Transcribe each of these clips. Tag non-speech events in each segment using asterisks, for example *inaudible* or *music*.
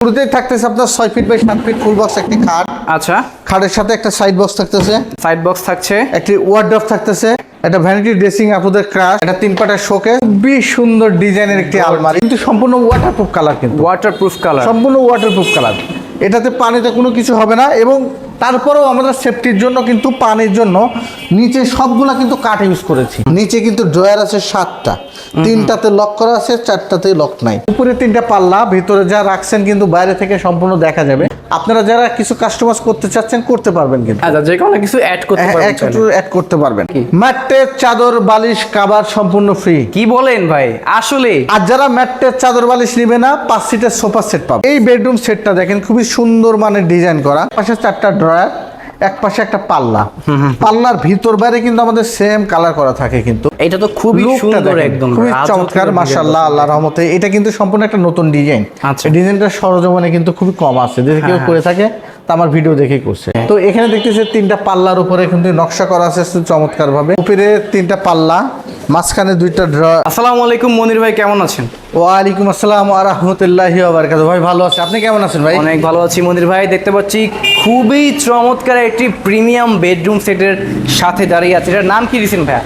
শুরুতেই থাকতেছে আপনার ছয় ফিট বাই সাত ফিট ফুল বক্স একটি খাট। আচ্ছা। খাটের সাথে একটা সাইড বক্স থাকতেছে। সাইড বক্স থাকছে। একটি ওয়ার্ড্রপ থাকতেছে। একটা ভ্যানিটি ড্রেসিং আপনাদের ক্রাশ একটা তিন পাটার শোকে খুবই সুন্দর ডিজাইনের একটি আলমারি। কিন্তু সম্পূর্ণ ওয়াটারপ্রুফ কালার কিন্তু। ওয়াটারপ্রুফ কালার সম্পূর্ণ ওয়াটারপ্রুফ কালার এটাতে পানিতে কোনো কিছু হবে না এবং তারপরেও আমরা সেফটির জন্য কিন্তু পানির জন্য নিচে সবগুলা কিন্তু কাঠ ইউজ করেছি। নিচে কিন্তু ড্রয়ার আছে সাতটা। তিনটাতে লক করা আছে চারটাতে লক নাই। উপরে তিনটা পাল্লা ভিতরে যা রাখছেন কিন্তু বাইরে থেকে সম্পূর্ণ দেখা যাবে। আপনারা যারা কিছু কাস্টমাইজ করতে চাচ্ছেন করতে পারবেন কিন্তু। আচ্ছা যে কোনো কিছু অ্যাড করতে হ্যাঁ, পারবেন একটু। অ্যাড করতে পারবেন। ম্যাটের চাদর বালিশ কাবার সম্পূর্ণ ফ্রি কি বলেন ভাই? আসলে আর যারা ম্যাটের চাদর বালিশ নেবে না পাঁচ সিটের সোফা সেট পাবে। এই বেডরুম সেটটা দেখেন খুবই সুন্দর মানে ডিজাইন করা। পাশে চারটা ড্রয়ার এক পাশে একটা পাল্লা। পাল্লার ভিতর বাইরে কিন্তু আমাদের সেম কালার করা থাকে কিন্তু। এটা তো খুবই সুন্দর একদম খুবই চমৎকার মাশাআল্লাহ। আল্লাহ রহমতে। এটা কিন্তু সম্পূর্ণ একটা নতুন ডিজাইন আচ্ছা। ডিজাইনটা সরজমানে কিন্তু খুবই কম আছে। যদি কেউ হ্যাঁ, করে থাকে তা আমার ভিডিও দেখে করছে। তো এখানে দেখতেছে তিনটা পাল্লার উপরে কিন্তু নকশা করা আছে চমৎকার ভাবে উপরে তিনটা পাল্লা মাঝখানে দুইটা ড্র আসসালামু আলাইকুম মনির ভাই কেমন আছেন? ওয়ালাইকুম আসসালাম আ রহমতুল্লাহি বারকাত ভাই ভালো আছে। আপনি কেমন আছেন ভাই? অনেক ভালো আছি মনির ভাই। দেখতে পাচ্ছি খুবই চমৎকার একটি প্রিমিয়াম বেডরুম সেটের সাথে দাঁড়িয়ে আছে। এটার নাম কি দিয়েছেন ভাইয়া?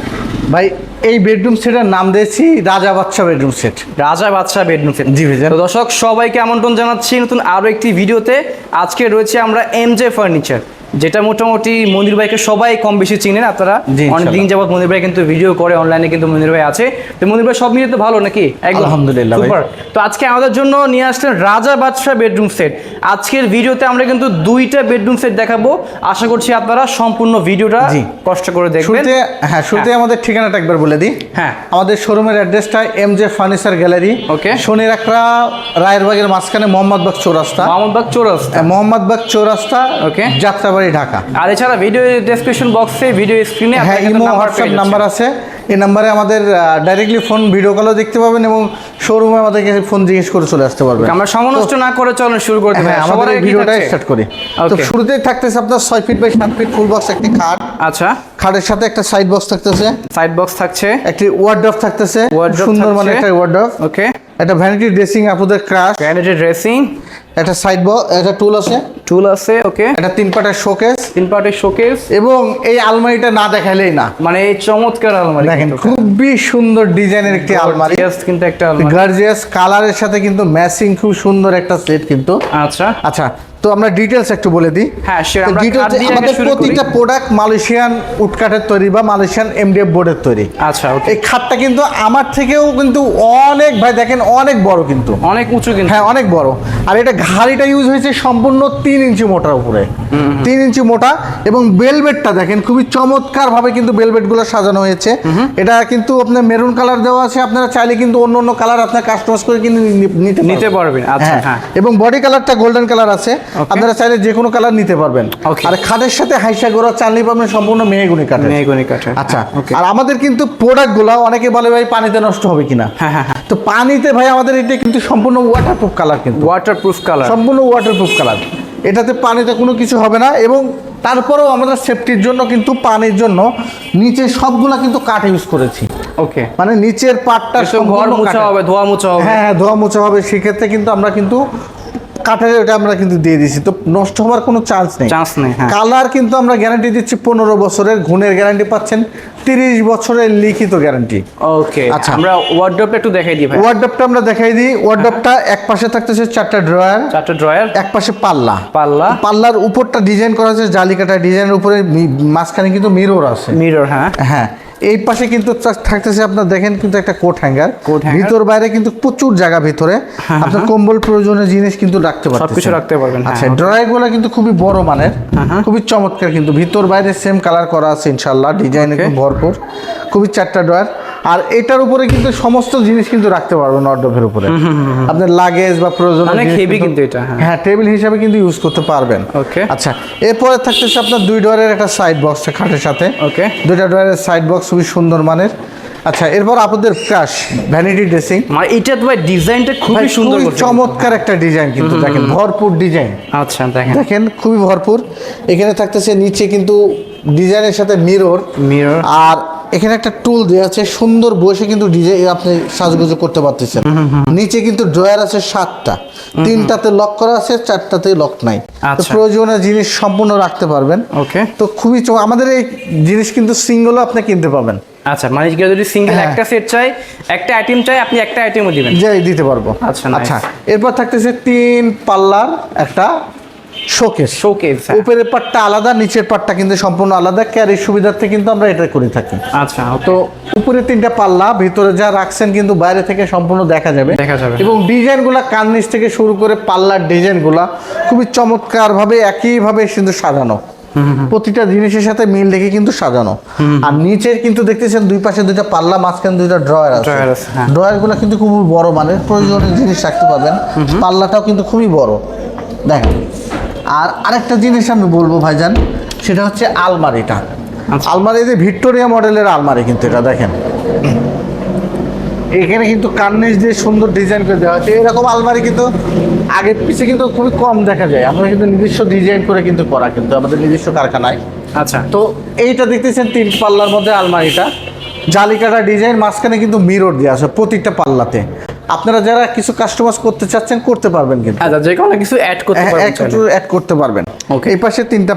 ভাই এই বেডরুম সেটের নাম দিয়েছি রাজা বাচ্চা বেডরুম সেট রাজা বাদশাহ বেডরুম সেট জি ভাইজান। দর্শক সবাইকে আমন্ত্রণ জানাচ্ছি নতুন আরও একটি ভিডিওতে। আজকে রয়েছে আমরা এম জে ফার্নিচার যেটা মোটামুটি মনির ভাইকে সবাই কম বেশি চিনেন আপনারা? জি, অনেক দিন ইনশাল্লাহ। যাবত মনির ভাই কিন্তু ভিডিও করে অনলাইনে কিন্তু মনির ভাই আছে। তো মনির ভাই সব মিলিয়ে তো ভালো নাকি? আলহামদুলিল্লাহ সুপার। তো আজকে আমাদের জন্য নিয়ে আসলেন রাজা বাদশাহ বেডরুম সেট আজকের ভিডিওতে আমরা কিন্তু দুইটা বেডরুম সেট দেখাবো। আশা করছি আপনারা সম্পূর্ণ ভিডিওটা কষ্ট করে দেখবেন। শুরুতে হ্যাঁ শুরুতে আমাদের ঠিকানাটা একবার বলে দিই। হ্যাঁ। আমাদের শোরুমের অ্যাড্রেসটা M J furniture gallery okay. শনির একটা রায়েরবাগের মাঝখানে মোহাম্মদবাগ চৌরাস্তা। মোহাম্মদবাগ চৌরাস্তা। হ্যাঁ, মোহাম্মদবাগ চৌরাস্তা ওকে। যাত্রাবাড়ি ঢাকা। আর এছাড়া ভিডিও ডেসক্রিপশন বক্সে ভিডিও স্ক্রিনে হ্যাঁ ইমো হোয়াটসঅ্যাপ নাম্বার আছে। এই নাম্বারে আমাদের ডাইরেক্টলি ফোন ভিডিও কলও দেখতে পাবেন এবং শোরুমে আমাদেরকে ফোন জিজ্ঞেস করে চলে আসতে পারবেন। আমরা সমনষ্ট না করে চলুন শুরু করতে হ্যাঁ আমাদের ভিডিওটা স্টার্ট করি। তো. শুরুতেই থাকতেছে আপনার ছয় ফিট বাই সাত ফিট ফুল বক্স একটি খাট। আচ্ছা। খাটের সাথে একটা সাইড বক্স থাকতেছে। সাইড বক্স থাকছে। একটি ওয়ার্ড্রপ থাকতেছে। সুন্দর মানে। একটা ওয়ার্ড্রপ ওকে একটা ভ্যানিটি ড্রেসিং আপনাদের ক্রাশ ভ্যানিটি ড্রেসিং একটা সাইড বক্স একটা টুল আছে। টুল আছে ওকে একটা তিন পাটের শোকেস তিন পাটের শোকেস এবং এই আলমারিটা না দেখালেই না। মানে এই চমৎকার আলমারি দেখেন খুবই সুন্দর ডিজাইনের একটি আলমারি। কিন্তু একটা আলমারি। গার্জিয়াস কালারের সাথে কিন্তু ম্যাচিং খুব সুন্দর একটা সেট কিন্তু। আচ্ছা। আচ্ছা তো আমরা ডিটেলস একটু বলে দিই। হ্যাঁ, আগে আমাদের প্রতিটা প্রোডাক্ট মালয়েশিয়ান উডকাঠের তৈরি বা মালয়েশিয়ান এমডিএফ বোর্ডের তৈরি। আচ্ছা এই খাটটা কিন্তু আমার থেকেও কিন্তু অনেক ভাই দেখেন অনেক বড় কিন্তু। অনেক উঁচু কিন্তু। হ্যাঁ অনেক বড়। আর এটা ঘাড়িটা ইউজ হয়েছে সম্পূর্ণ তিন ইঞ্চি মোটার উপরে। তিন ইঞ্চি মোটা এবং বেলবেটটা দেখেন খুবই চমৎকার ভাবে কিন্তু বেলবেটগুলো সাজানো হয়েছে। এটা কিন্তু আপনার মেরুন কালার দেওয়া আছে আপনারা চাইলে কিন্তু অন্য অন্য কালার আপনার কাস্টমাইজ করে কিন্তু নিতে নিতে পারবেন, আচ্ছা, হ্যাঁ। এবং বডি কালারটা গোল্ডেন কালার আছে। আপনারা চাইলে যে কোনো কালার নিতে পারবেন. আর খাটের সাথে হাইসা গোড়া চানলি পাবেন সম্পূর্ণ মেহগুনি কাঠের। মেহগনি কাঠের। আচ্ছা আর আমাদের কিন্তু প্রোডাক্টগুলা অনেকে বলে ভাই পানিতে নষ্ট হবে কিনা? হ্যাঁ হ্যাঁ হ্যাঁ। তো পানিতে ভাই আমাদের এটা কিন্তু সম্পূর্ণ ওয়াটারপ্রুফ কালার কিন্তু। ওয়াটারপ্রুফ কালার সম্পূর্ণ ওয়াটারপ্রুফ কালার এটাতে পানিতে কোনো কিছু হবে না এবং তারপরেও আমরা সেফটির জন্য কিন্তু পানির জন্য নিচে সবগুলা কিন্তু কাঠ ইউজ করেছি। ওকে মানে নিচের পাটটা ঘর মোছা হবে ধোয়া মোছা হবে। হ্যাঁ হ্যাঁ ধোয়া মোছা হবে। সেক্ষেত্রে কিন্তু আমরা কিন্তু কাঠের এটা আমরা কিন্তু দিয়ে দিছি তো নষ্ট হওয়ার কোনো চান্স নেই। চান্স নেই হ্যাঁ। কালার কিন্তু আমরা গ্যারান্টি দিচ্ছি পনেরো বছরের গুণের গ্যারান্টি পাচ্ছেন। তিরিশ বছরের লিখিত গ্যারান্টি ওকে আচ্ছা। আমরা ওয়ার্ড্রপটা একটু দেখাই দিই ভাই। ওয়ার্ডরোবটা আমরা দেখাই দিই। ওয়ার্ডরোবটা এক পাশে থাকতেছে চারটা ড্রয়ার চারটা ড্রয়ার এক পাশে পাল্লা। পাল্লা। পাল্লার উপরটা ডিজাইন করা আছে জালিকাটা ডিজাইনের উপরে মাঝখানে কিন্তু মিরর আছে। মিরর হ্যাঁ। হ্যাঁ। এই পাশে কিন্তু থাকতেছে আপনার দেখেন কিন্তু একটা কোট হ্যাঙ্গার। ভিতর বাইরে কিন্তু প্রচুর জায়গা ভিতরে। আপনার কম্বল প্রয়োজনীয় জিনিস কিন্তু রাখতে পারবেন সবকিছু রাখতে পারবেন, হ্যাঁ, আচ্ছা okay। ড্রয়ারগুলো কিন্তু খুবই বড় মানের খুবই চমৎকার কিন্তু। ভিতর বাইরে সেম কালার করা আছে ইনশাল্লাহ ডিজাইন Okay। একদম ভরপুর। খুবই চারটা ড্রয়ার। আর এটার উপরে কিন্তু সমস্ত জিনিস কিন্তু রাখতে পারবেন অর্ডভের উপরে। আপনার লাগেজ বা প্রয়োজন অনেক heavy কিন্তু এটা, হ্যাঁ। হ্যাঁ টেবিল হিসাবে কিন্তু ইউজ করতে পারবেন। ওকে আচ্ছা এরপরে থাকতেছে আপনার দুই ডোয়ারের একটা সাইড বক্স খাটের সাথে। ওকে দুইটা ড্রয়ারের সাইড বক্স খুবই সুন্দর মানের। আচ্ছা এরপর আপনাদের ক্রাশ ভ্যানিটি ড্রেসিং মানে এটা তো ভাই ডিজাইনটা খুবই সুন্দর চমৎকার একটা ডিজাইন কিন্তু দেখেন ভরপুর ডিজাইন আচ্ছা দেখেন। দেখেন খুবই ভরপুর। এখানে থাকতেছে নিচে কিন্তু ডিজাইনের সাথে মিরর মিরর আর এখানে একটা টুল দেওয়া আছে সুন্দর বসে কিন্তু ডিজাইন আপনি সাজগুজু করতে পারতেছেন। নিচে কিন্তু ড্রয়ার আছে সাতটা। তিনটাতে লক করা আছে চারটাতে লক নাই। আচ্ছা। প্রয়োজনীয় জিনিস সম্পূর্ণ রাখতে পারবেন। ওকে তো খুবই আমাদের এই জিনিস কিন্তু সিঙ্গেলও আপনি কিনতে পাবেন। আচ্ছা মানে কেউ যদি সিঙ্গেল হ্যাঁ। একটা সেট চাই একটা আইটেম চাই আপনি একটা আইটেমও দিবেন? যে দিতে পারব। আচ্ছা, আচ্ছা এরপর থাকতেছে তিন পাল্লার একটা শোকেস শোকেস উপরের পাটটা আলাদা নিচের পাটটা কিন্তু সম্পূর্ণ আলাদা। ক্যারির সুবিধার্থে কিন্তু আমরা এটা করে থাকি। আচ্ছা তো উপরে তিনটা পাল্লা ভিতরে যা রাখছেন কিন্তু বাইরে থেকে সম্পূর্ণ দেখা যাবে। দেখা যাবে। এবং ডিজাইনগুলা কার্নিশ থেকে শুরু করে পাল্লার ডিজাইনগুলা খুবই চমৎকারভাবে একইভাবে কিন্তু সাজানো। প্রতিটা জিনিসের সাথে মিল রেখে কিন্তু সাজানো। আর নিচের কিন্তু দেখতেছেন দুই পাশে দুইটা পাল্লা মাঝখানে দুইটা ড্রয়ার আছে। হ্যাঁ। ড্রয়ারগুলো কিন্তু খুবই বড় মানের। প্রয়োজনীয় জিনিস রাখতে পারবেন। পাল্লাটাও কিন্তু খুবই বড়। দেখেন। আর আরেকটা জিনিস আমি বলব ভাইজান সেটা হচ্ছে আলমারিটা। আচ্ছা। আলমারি যে ভিক্টোরিয়া মডেলের আলমারি কিন্তু এটা দেখেন। এখানে কিন্তু কার্নিশ দিয়ে সুন্দর ডিজাইন করে দেওয়া হয়েছে এরকম আলমারি কিন্তু আগে পিছিয়ে কিন্তু খুবই কম দেখা যায়। আমরা কিন্তু নিজস্ব ডিজাইন করে কিন্তু করা কিন্তু আমাদের নিজস্ব কারখানায়। আচ্ছা। তো এইটা দেখতেছেন তিন পাল্লার মধ্যে আলমারিটা। জালিকাটা ডিজাইন মাঝখানে কিন্তু মিরর দেওয়া আছে প্রতিটা পাল্লাতে। আপনারা যারা কিছু কাস্টমাইজ করতে চাচ্ছেন করতে পারবেন কিন্তু। আচ্ছা যে কোনো কিছু অ্যাড করতে পারবেন একটু অ্যাড করতে পারবেন। ওকে এই পাশে তিনটা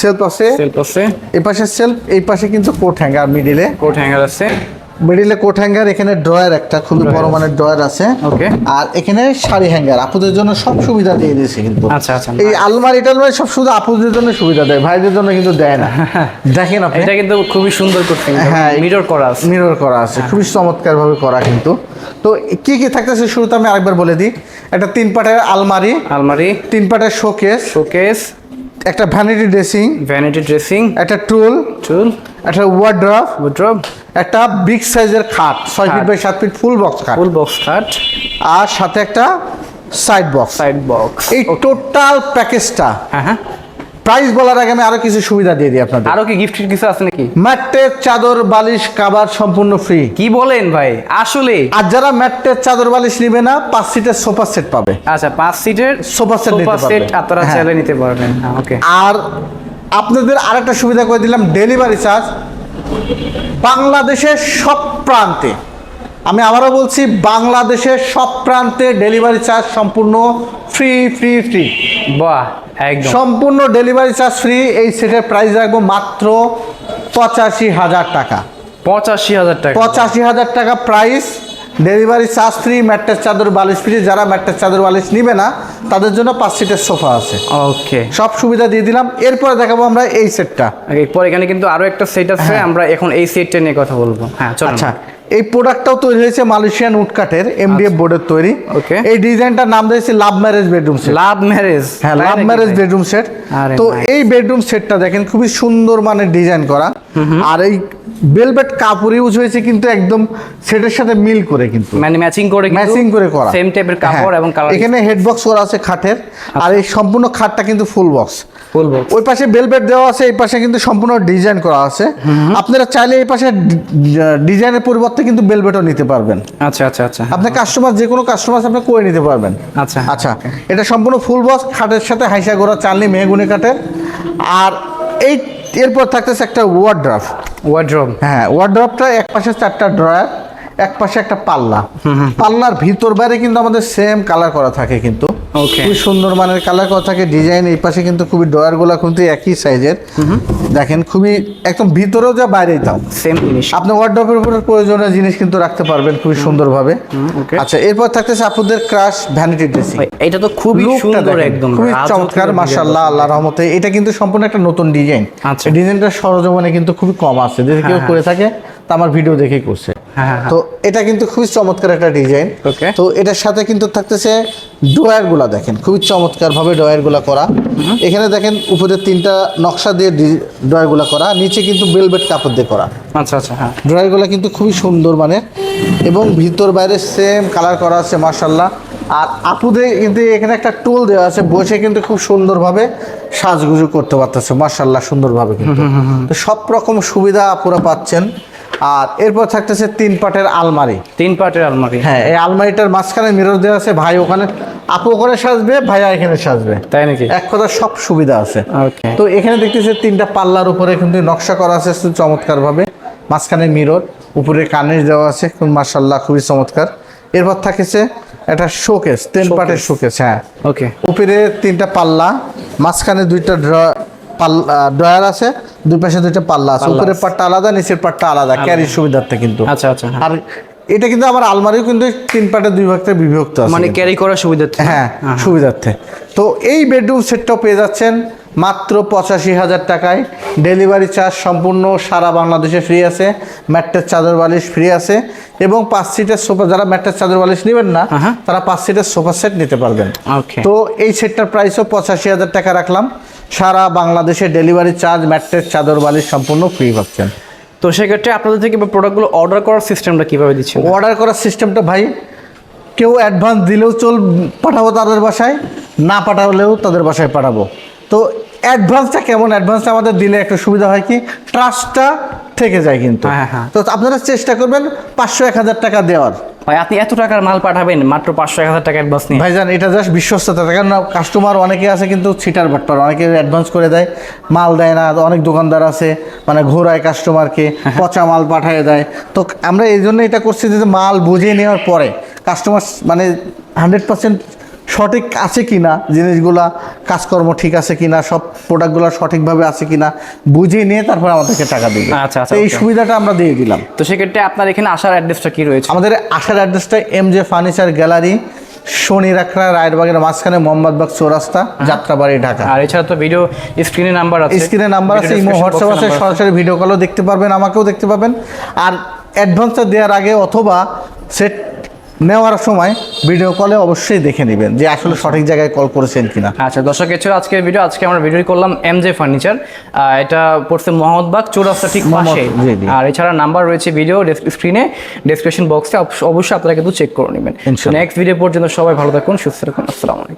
সেলফ আছে। সেলফ আছে। এই পাশে সেলফ এই পাশে কিন্তু কোট হ্যাঙ্গার মিডিলে কোট হ্যাঙ্গার আছে। মিডিলে কোট হ্যাঙ্গার এখানে ড্রয়ার একটা খুবই বড় মানের ড্রয়ার আছে। ওকে আর এখানে শাড়ি হ্যাঙ্গার আপুদের জন্য সব সুবিধা দিয়ে দিয়েছে কিন্তু। আচ্ছা, আচ্ছা, এই আলমারি টালমারি সব শুধু আপুদের জন্য সুবিধা দেয় ভাইদের জন্য কিন্তু দেয় না। *laughs* দেখেন আপনি? এটা কিন্তু খুবই সুন্দর করতে হ্যাঁ মিরর করা আছে। মিরর করা আছে খুবই চমৎকার ভাবে করা কিন্তু। তো কি কি থাকতেছে শুরুতে আমি আরেকবার বলে দিই। একটা তিন পাটের আলমারি আলমারি। তিন পাটের শোকেস শোকেস একটা ভ্যানিটি ড্রেসিং ভ্যানিটি ড্রেসিং একটা টুল টুল একটা ওয়ার্ড্রপ ওয়ার্ড্রব একটা বিগ সাইজের খাট ছয় ফিট বাই সাত ফিট ফুল বক্স খাট। ফুল বক্স খাট। আর সাথে একটা সাইড বক্স সাইড বক্স এই টোটাল প্যাকেজটা হ্যাঁ হ্যাঁ। প্রাইস বলার আগে আমি আরও কিছু সুবিধা দিয়ে দিই আপনাদের। আরও কি গিফটের কিছু আছে নাকি? ম্যাট্রের চাদর বালিশ কাবার সম্পূর্ণ ফ্রি কি বলেন ভাই? আসলে। আর যারা ম্যাটের চাদর বালিশ নিবে না পাঁচ সিটের সোফা সেট পাবে। আচ্ছা পাঁচ সিটের সোফা সেট নিতে সেট আপনারা হ্যাঁ। চাইলে নিতে পারবেন। হ্যাঁ ওকে আর আপনাদের আরেকটা সুবিধা করে দিলাম ডেলিভারি চার্জ বাংলাদেশের সব প্রান্তে আমি আবারও বলছি বাংলাদেশের সব প্রান্তে ডেলিভারি চার্জ সম্পূর্ণ ফ্রি ফ্রি ফ্রি বাহ একদম। সম্পূর্ণ ডেলিভারি চার্জ ফ্রি এই সেটের প্রাইস রাখব মাত্র পঁচাশি হাজার টাকা। পঁচাশি হাজার টাকা। পঁচাশি হাজার টাকা price delivery charge free mattress চাদর বালিশ ফ্রি যারা ম্যাট্রেস চাদর বালিশ নিবে না তাদের জন্য পাঁচ সিটের সোফা আছে। ওকে। সব সুবিধা দিয়ে দিলাম। এরপরে দেখাবো আমরা এই সেটটা। এরপর এখানে কিন্তু আরও একটা সেট আছে আমরা এখন এই সেটটা নিয়ে কথা বলব। হ্যাঁ আচ্ছা এই প্রোডাক্টটাও তৈরি হয়েছে মালয়েশিয়ান উডকাটের এমডিএফ বোর্ডের তৈরি। ওকে। এই ডিজাইনটার নাম দিয়েছে love marriage bedroom set. Love marriage. হ্যাঁ লাভ ম্যারেজ বেডরুম সেট। তো এই বেডরুম সেটটা দেখেন খুবই সুন্দর মানের ডিজাইন করা। আর এই বেলভেট কাপড় ইউজ হয়েছে কিন্তু একদম সেটের সাথে মিল করে কিন্তু। মানে ম্যাচিং করে ম্যাচিং করে করা। সেম টাইপের কাপড় হ্যাঁ, এবং কালার এখানে হেড বক্স করা আছে খাটের। আর এই সম্পূর্ণ খাটটা কিন্তু ফুল বক্স ফুল বক্স ওই পাশে বেলভেট দেওয়া আছে এই পাশে কিন্তু সম্পূর্ণ ডিজাইন করা আছে। আপনারা চাইলে এই পাশে ডিজাইনের পরিবর্তে কিন্তু বেলভেটও নিতে পারবেন। আচ্ছা আচ্ছা আচ্ছা। আপনার কাস্টমার যে কোনো কাস্টমার আপনি করে নিতে পারবেন। আচ্ছা। আচ্ছা এটা সম্পূর্ণ ফুল বক্স খাটের সাথে হাইসা গোড়া চালনি মেহগুনি কাঠের। আর এই এরপর থাকতেছে একটা ওয়ার্ড্রপ ওয়ার্ড্রপ হ্যাঁ ওয়ার্ড্রপটা এক পাশে চারটা ড্রয়ার এক পাশে একটা পাল্লা। পাল্লার ভিতর বাইরে কিন্তু আমাদের সেম কালার করা থাকে কিন্তু। খুবই সুন্দর মানের কালার করা থাকে। ডিজাইন এই পাশে কিন্তু খুবই ডয়ার ড্রয়ারগুলো কিন্তু একই সাইজের দেখেন খুবই একদম ভিতরেও যা বাইরেই তাও। সেম জিনিস আপনি ওয়ার্ড্রপের উপরে প্রয়োজনীয় জিনিস কিন্তু রাখতে পারবেন খুবই সুন্দরভাবে. আচ্ছা এরপর থাকতেছে আপনাদের ক্রাশ ভ্যানিটি ড্রেসিং এটা তো খুবই সুন্দর একদম খুবই চমৎকার মাশাআল্লাহ আল্লাহর রহমতে। এটা কিন্তু সম্পূর্ণ একটা নতুন ডিজাইন আচ্ছা। ডিজাইনটা সরজমিনে কিন্তু খুবই কম আছে। যদি কেউ হ্যাঁ, করে থাকে তা আমার ভিডিও দেখেই করছে। হ্যাঁ, হ্যাঁ, তো এটা কিন্তু খুবই চমৎকার একটা ডিজাইন. তো এটার সাথে কিন্তু থাকতেছে ড্রয়ারগুলা দেখেন খুবই চমৎকার ভাবে ড্রয়ারগুলা করা এখানে দেখেন উপরে তিনটা নকশা দিয়ে ড্রয়ারগুলা করা নিচে কিন্তু বেলভেট কাপড় দিয়ে করা। আচ্ছা আচ্ছা হ্যাঁ। ড্রয়ারগুলো কিন্তু খুবই সুন্দর মানের এবং ভিতর বাইরে সেম কালার করা আছে মার্শাল্লাহ আর আপুদের কিন্তু এখানে একটা টুল দেওয়া আছে বসে কিন্তু খুব সুন্দরভাবে সাজগুজু করতে পারতেছে মার্শাল্লাহ সুন্দরভাবে কিন্তু। তো সব রকম সুবিধা আপুরা পাচ্ছেন। আর এরপর থাকতেছে তিন পাটের আলমারি। তিন পার্টের আলমারি। হ্যাঁ এই আলমারিটার মাঝখানে মিরর দেওয়া আছে ভাই ওখানে আপু ওখানে সাজবে ভাইয়া এখানে সাজবে। তাই নাকি? এক কথা সব সুবিধা আছে। তো এখানে দেখতেছে তিনটা পাল্লার উপরে কিন্তু নকশা করা আছে চমৎকার ভাবে মাঝখানে মিরর উপরে কানের দেওয়া আছে মার্শাল্লাহ খুবই চমৎকার। এরপর থাকেছে একটা শোকেস তিন পার্টের শোকেস হ্যাঁ। ওকে উপরে তিনটা পাল্লা মাঝখানে দুইটা ড্রয়ার আছে দুই পাশে দুইটা পাল্লা আছে। উপরের পাটটা আলাদা নিচের পাটটা আলাদা ক্যারির সুবিধার্থে কিন্তু। আচ্ছা আচ্ছা হ্যাঁ। আর এটা কিন্তু আমার আলমারিও কিন্তু তিন পার্টে দুই ভাগতে বিভক্ত আছে মানে ক্যারি করার সুবিধা হ্যাঁ সুবিধার্থে। তো এই বেডরুম সেটটাও পেয়ে যাচ্ছেন মাত্র পঁচাশি হাজার টাকায়। ডেলিভারি চার্জ সম্পূর্ণ সারা বাংলাদেশে ফ্রি আছে। ম্যাট্রেস চাদর বালিশ ফ্রি আছে। এবং পাঁচ সিটের সোফা যারা ম্যাট্রেস চাদর বালিশ নেবেন না তারা পাঁচ সিটের সোফা সেট নিতে পারবেন। তো এই সেটটার প্রাইসও পঁচাশি হাজার টাকা রাখলাম। সারা বাংলাদেশে ডেলিভারি চার্জ ম্যাট্রেস চাদর বালিশ সম্পূর্ণ ফ্রি পাচ্ছেন তো সেক্ষেত্রে আপনাদের থেকে প্রোডাক্টগুলো অর্ডার করার সিস্টেমটা কীভাবে দিচ্ছেন? অর্ডার করার সিস্টেমটা ভাই কেউ অ্যাডভান্স দিলেও চল পাঠাবো তাদের বাসায় না পাঠালেও তাদের বাসায় পাঠাবো। তো অ্যাডভান্সটা কেমন? অ্যাডভান্সটা আমাদের দিলে একটা সুবিধা হয় কি? ট্রাস্টটা থেকে যায় কিন্তু। হ্যাঁ, হ্যাঁ। তো আপনারা চেষ্টা করবেন পাঁচশো এক হাজার টাকা দেওয়ার। ভাই আপনি এত টাকার মাল পাঠাবেন মাত্র পাঁচশো এক হাজার টাকা অ্যাডভান্স নিয়ে। ভাইজান এটা জাস্ট বিশ্বস্ততা। কারণ কাস্টমার অনেকে আছে কিন্তু ছিটার বাটপার অনেকে অ্যাডভান্স করে দেয় মাল দেয় না অনেক দোকানদার আছে মানে ঘোরায় কাস্টমারকে পচা মাল পাঠিয়ে দেয়। তো আমরা এই জন্য এটা করছি যে মাল বুঝে নেওয়ার পরে কাস্টমার মানে হান্ড্রেড পার্সেন্ট সঠিক আছে কি না জিনিসগুলা কাজকর্ম ঠিক আছে কি না সব প্রোডাক্টগুলো সঠিকভাবে আছে কি না বুঝে নিয়ে তারপর আমাদেরকে টাকা দিবে। আচ্ছা, আচ্ছা, এই সুবিধাটা আমরা দিয়ে দিলাম। তো সেক্ষেত্রে আপনার এখানে আসার অ্যাড্রেসটা কি রয়েছে? আমাদের আসার অ্যাড্রেসটা এম জে ফার্নিচার গ্যালারি শনি রাখরা রায়েরবাগের মাঝখানে মোহাম্মদবাগ চৌরাস্তা যাত্রাবাড়ি ঢাকা। আর এছাড়া তো ভিডিও স্ক্রিনে নাম্বার আছে। স্ক্রিনে নাম্বার আছে ইমো হোয়াটসঅ্যাপ আছে সরাসরি ভিডিও কলও দেখতে পারবেন আমাকেও দেখতে পাবেন আর অ্যাডভান্সটা দেওয়ার আগে অথবা সেট নেওয়ার সময় ভিডিও কলে অবশ্যই দেখে নেবেন যে আসলে সঠিক জায়গায় কল করেছেন কিনা। আচ্ছা দর্শক এছাড়া আজকের ভিডিও আজকে আমরা ভিডিও করলাম এম জে ফার্নিচার এটা পড়ছে মোহাম্মদবাগ চৌরাস্তা ঠিক পাশে। আর এছাড়া নাম্বার রয়েছে ভিডিও স্ক্রিনে ডেসক্রিপশন বক্সে অবশ্যই আপনারা কিন্তু চেক করে নেবেন। নেক্সট ভিডিও পর্যন্ত সবাই ভালো থাকুন সুস্থ থাকুন। আসসালামু আলাইকুম।